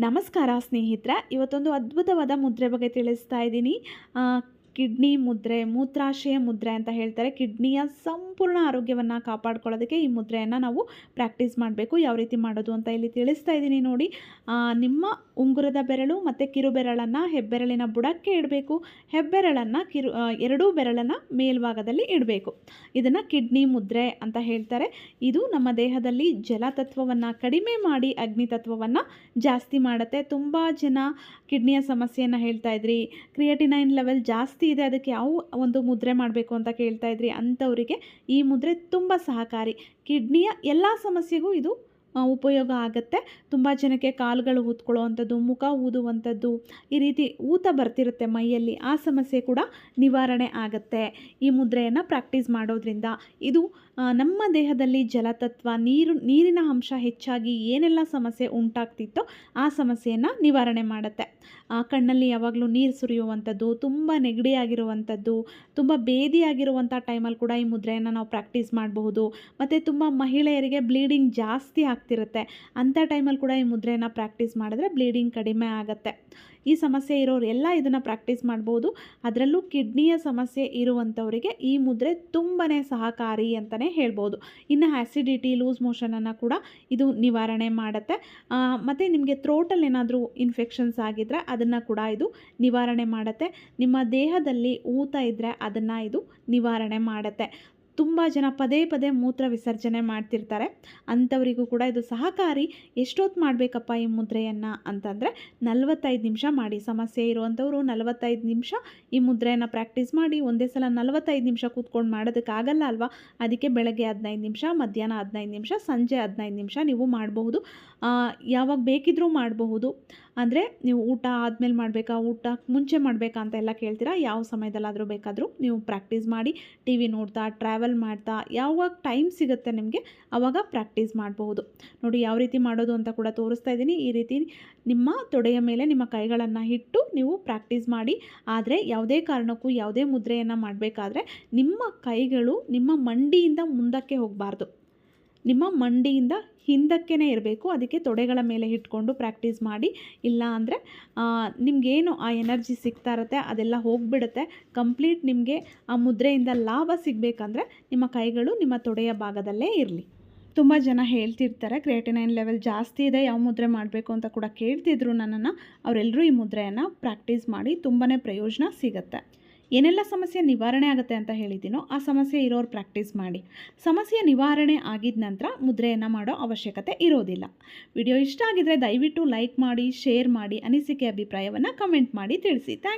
ನಮಸ್ಕಾರ ಸ್ನೇಹಿತರೆ. ಇವತ್ತೊಂದು ಅದ್ಭುತವಾದ ಮುದ್ರೆ ಬಗ್ಗೆ ತಿಳಿಸ್ತಾ ಇದ್ದೀನಿ. ಕಿಡ್ನಿ ಮುದ್ರೆ, ಮೂತ್ರಾಶಯ ಮುದ್ರೆ ಅಂತ ಹೇಳ್ತಾರೆ. ಕಿಡ್ನಿಯ ಸಂಪೂರ್ಣ ಆರೋಗ್ಯವನ್ನು ಕಾಪಾಡ್ಕೊಳ್ಳೋದಕ್ಕೆ ಈ ಮುದ್ರೆಯನ್ನು ನಾವು ಪ್ರಾಕ್ಟೀಸ್ ಮಾಡಬೇಕು. ಯಾವ ರೀತಿ ಮಾಡೋದು ಅಂತ ಇಲ್ಲಿ ತಿಳಿಸ್ತಾ ಇದ್ದೀನಿ ನೋಡಿ. ನಿಮ್ಮ ಉಂಗುರದ ಬೆರಳು ಮತ್ತು ಕಿರು ಬೆರಳನ್ನು ಹೆಬ್ಬೆರಳಿನ ಬುಡಕ್ಕೆ ಇಡಬೇಕು. ಹೆಬ್ಬೆರಳನ್ನು ಕಿರು ಎರಡೂ ಬೆರಳನ್ನು ಮೇಲ್ಭಾಗದಲ್ಲಿ ಇಡಬೇಕು. ಇದನ್ನು ಕಿಡ್ನಿ ಮುದ್ರೆ ಅಂತ ಹೇಳ್ತಾರೆ. ಇದು ನಮ್ಮ ದೇಹದಲ್ಲಿ ಜಲತತ್ವವನ್ನು ಕಡಿಮೆ ಮಾಡಿ ಅಗ್ನಿ ತತ್ವವನ್ನು ಜಾಸ್ತಿ ಮಾಡುತ್ತೆ. ತುಂಬ ಜನ ಕಿಡ್ನಿಯ ಸಮಸ್ಯೆಯನ್ನು ಹೇಳ್ತಾ ಇದ್ರಿ. ಕ್ರಿಯಟಿನೈನ್ ಲೆವೆಲ್ ಜಾಸ್ತಿ ಇದೆ ಅದಕ್ಕೆ ಯಾವ ಒಂದು ಮುದ್ರೆ ಮಾಡಬೇಕು ಅಂತ ಕೇಳ್ತಾ ಇದ್ರಿ ಅಂಥವರಿಗೆ ಈ ಮುದ್ರೆ ತುಂಬ ಸಹಕಾರಿ. ಕಿಡ್ನಿಯ ಎಲ್ಲ ಸಮಸ್ಯೆಗೂ ಇದು ಉಪಯೋಗ ಆಗುತ್ತೆ. ತುಂಬ ಜನಕ್ಕೆ ಕಾಲುಗಳು ಊದ್ಕೊಳ್ಳೋ ಅಂಥದ್ದು ಮುಖ ಊದುವಂಥದ್ದು, ಈ ರೀತಿ ಊತ ಬರ್ತಿರುತ್ತೆ ಮೈಯಲ್ಲಿ. ಆ ಸಮಸ್ಯೆ ಕೂಡ ನಿವಾರಣೆ ಆಗುತ್ತೆ. ಈ ಮುದ್ರೆಯನ್ನು ಪ್ರಾಕ್ಟೀಸ್ ಮಾಡೋದ್ರಿಂದ ಇದು ನಮ್ಮ ದೇಹದಲ್ಲಿ ಜಲತತ್ವ, ನೀರು, ನೀರಿನ ಅಂಶ ಹೆಚ್ಚಾಗಿ ಏನೆಲ್ಲ ಸಮಸ್ಯೆ ಉಂಟಾಗ್ತಿತ್ತೋ ಆ ಸಮಸ್ಯೆಯನ್ನು ನಿವಾರಣೆ ಮಾಡುತ್ತೆ. ಆ, ಕಣ್ಣಲ್ಲಿ ಯಾವಾಗಲೂ ನೀರು ಸುರಿಯುವಂಥದ್ದು ತುಂಬ ನೆಗಡಿಯಾಗಿರುವಂಥದ್ದು ತುಂಬ ಬೇದಿಯಾಗಿರುವಂಥ ಟೈಮಲ್ಲಿ ಕೂಡ ಈ ಮುದ್ರೆಯನ್ನು ನಾವು ಪ್ರಾಕ್ಟೀಸ್ ಮಾಡಬಹುದು. ಮತ್ತು ತುಂಬ ಮಹಿಳೆಯರಿಗೆ ಬ್ಲೀಡಿಂಗ್ ಜಾಸ್ತಿ ಆಗ್ತಿರುತ್ತೆ. ಅಂಥ ಟೈಮಲ್ಲಿ ಕೂಡ ಈ ಮುದ್ರೆಯನ್ನು ಪ್ರಾಕ್ಟೀಸ್ ಮಾಡಿದ್ರೆ ಬ್ಲೀಡಿಂಗ್ ಕಡಿಮೆ ಆಗುತ್ತೆ. ಈ ಸಮಸ್ಯೆ ಇರೋರೆಲ್ಲ ಇದನ್ನು ಪ್ರಾಕ್ಟೀಸ್ ಮಾಡ್ಬೋದು. ಅದರಲ್ಲೂ ಕಿಡ್ನಿಯ ಸಮಸ್ಯೆ ಇರುವಂಥವರಿಗೆ ಈ ಮುದ್ರೆ ತುಂಬಾ ಸಹಕಾರಿ ಅಂತಲೇ ಹೇಳ್ಬೋದು. ಇನ್ನು ಆ್ಯಸಿಡಿಟಿ ಲೂಸ್ ಮೋಷನನ್ನು ಕೂಡ ಇದು ನಿವಾರಣೆ ಮಾಡುತ್ತೆ. ಮತ್ತು ನಿಮಗೆ ಥ್ರೋಟಲ್ಲಿ ಏನಾದರೂ ಇನ್ಫೆಕ್ಷನ್ಸ್ ಆಗಿದ್ದರೆ ಅದನ್ನು ಕೂಡ ಇದು ನಿವಾರಣೆ ಮಾಡುತ್ತೆ. ನಿಮ್ಮ ದೇಹದಲ್ಲಿ ಊತ ಇದ್ದರೆ ಅದನ್ನು ಇದು ನಿವಾರಣೆ ಮಾಡುತ್ತೆ. ತುಂಬ ಜನ ಪದೇ ಪದೇ ಮೂತ್ರ ವಿಸರ್ಜನೆ ಮಾಡ್ತಿರ್ತಾರೆ. ಅಂಥವರಿಗೂ ಕೂಡ ಇದು ಸಹಕಾರಿ. ಎಷ್ಟೊತ್ತು ಮಾಡಬೇಕಪ್ಪ ಈ ಮುದ್ರೆಯನ್ನು ಅಂತಂದರೆ ನಲವತ್ತೈದು ನಿಮಿಷ ಮಾಡಿ. ಸಮಸ್ಯೆ ಇರುವಂಥವರು ನಲವತ್ತೈದು ನಿಮಿಷ ಈ ಮುದ್ರೆಯನ್ನು ಪ್ರಾಕ್ಟೀಸ್ ಮಾಡಿ. ಒಂದೇ ಸಲ ನಲವತ್ತೈದು ನಿಮಿಷ ಕೂತ್ಕೊಂಡು ಮಾಡೋದಕ್ಕಾಗಲ್ಲ ಅಲ್ವಾ? ಅದಕ್ಕೆ ಬೆಳಗ್ಗೆ ಹದಿನೈದು ನಿಮಿಷ, ಮಧ್ಯಾಹ್ನ ಹದಿನೈದು ನಿಮಿಷ, ಸಂಜೆ ಹದಿನೈದು ನಿಮಿಷ ನೀವು ಮಾಡಬಹುದು. ಯಾವಾಗ ಬೇಕಿದ್ರೂ ಮಾಡಬಹುದು. ಅಂದರೆ ನೀವು ಊಟ ಆದಮೇಲೆ ಮಾಡಬೇಕಾ? ಊಟ ಮುಂಚೆ ಮಾಡಬೇಕಾ ಅಂತ ಎಲ್ಲ ಕೇಳ್ತೀರಾ? ಯಾವ ಸಮಯದಲ್ಲಾದರೂ ಬೇಕಾದರೂ ನೀವು ಪ್ರಾಕ್ಟೀಸ್ ಮಾಡಿ. ಟಿ ವಿ ನೋಡ್ತಾ ಟ್ರಾವೆಲ್ ಮಾಡ್ತಾ ಯಾವಾಗ ಟೈಮ್ ಸಿಗುತ್ತೆ ನಿಮಗೆ ಆವಾಗ ಪ್ರಾಕ್ಟೀಸ್ ಮಾಡಬಹುದು. ನೋಡಿ ಯಾವ ರೀತಿ ಮಾಡೋದು ಅಂತ ಕೂಡ ತೋರಿಸ್ತಾ ಇದ್ದೀನಿ. ಈ ರೀತಿ ನಿಮ್ಮ ತೊಡೆಯ ಮೇಲೆ ನಿಮ್ಮ ಕೈಗಳನ್ನು ಇಟ್ಟು ನೀವು ಪ್ರಾಕ್ಟೀಸ್ ಮಾಡಿ. ಆದರೆ ಯಾವುದೇ ಕಾರಣಕ್ಕೂ ಯಾವುದೇ ಮುದ್ರೆಯನ್ನು ಮಾಡಬೇಕಾದ್ರೆ ನಿಮ್ಮ ಕೈಗಳು ನಿಮ್ಮ ಮಂಡಿಯಿಂದ ಮುಂದಕ್ಕೆ ಹೋಗಬಾರ್ದು. ನಿಮ್ಮ ಮಂಡಿಯಿಂದ ಹಿಂದಕ್ಕೇ ಇರಬೇಕು. ಅದಕ್ಕೆ ತೊಡೆಗಳ ಮೇಲೆ ಇಟ್ಕೊಂಡು ಪ್ರಾಕ್ಟೀಸ್ ಮಾಡಿ. ಇಲ್ಲ ಅಂದರೆ ನಿಮಗೇನು ಆ ಎನರ್ಜಿ ಸಿಗ್ತಾ ಇರುತ್ತೆ, ಅದೆಲ್ಲ ಹೋಗಿಬಿಡುತ್ತೆ. ಕಂಪ್ಲೀಟ್ ನಿಮಗೆ ಆ ಮುದ್ರೆಯಿಂದ ಲಾಭ ಸಿಗಬೇಕಂದ್ರೆ ನಿಮ್ಮ ಕೈಗಳು ನಿಮ್ಮ ತೊಡೆಯ ಭಾಗದಲ್ಲೇ ಇರಲಿ. ತುಂಬ ಜನ ಹೇಳ್ತಿರ್ತಾರೆ, ಕ್ರಿಯೇಟಿನೈನ್ ಲೆವೆಲ್ ಜಾಸ್ತಿ ಇದೆ, ಯಾವ ಮುದ್ರೆ ಮಾಡಬೇಕು ಅಂತ ಕೂಡ ಕೇಳ್ತಿದ್ರು ನನ್ನನ್ನು. ಅವರೆಲ್ಲರೂ ಈ ಮುದ್ರೆಯನ್ನು ಪ್ರಾಕ್ಟೀಸ್ ಮಾಡಿ ತುಂಬಾ ಪ್ರಯೋಜನ ಸಿಗುತ್ತೆ. ಏನೆಲ್ಲ ಸಮಸ್ಯೆ ನಿವಾರಣೆ ಆಗುತ್ತೆ ಅಂತ ಹೇಳಿದ್ದೀನೋ ಆ ಸಮಸ್ಯೆ ಇರೋರು ಪ್ರಾಕ್ಟೀಸ್ ಮಾಡಿ. ಸಮಸ್ಯೆ ನಿವಾರಣೆ ಆಗಿದ ನಂತರ ಮುದ್ರೆಯನ್ನು ಮಾಡೋ ಅವಶ್ಯಕತೆ ಇರೋದಿಲ್ಲ. ವಿಡಿಯೋ ಇಷ್ಟ ಆಗಿದ್ರೆ ದಯವಿಟ್ಟು ಲೈಕ್ ಮಾಡಿ ಶೇರ್ ಮಾಡಿ, ಅನಿಸಿಕೆ ಅಭಿಪ್ರಾಯವನ್ನು ಕಮೆಂಟ್ ಮಾಡಿ ತಿಳಿಸಿ. ಥ್ಯಾಂಕ್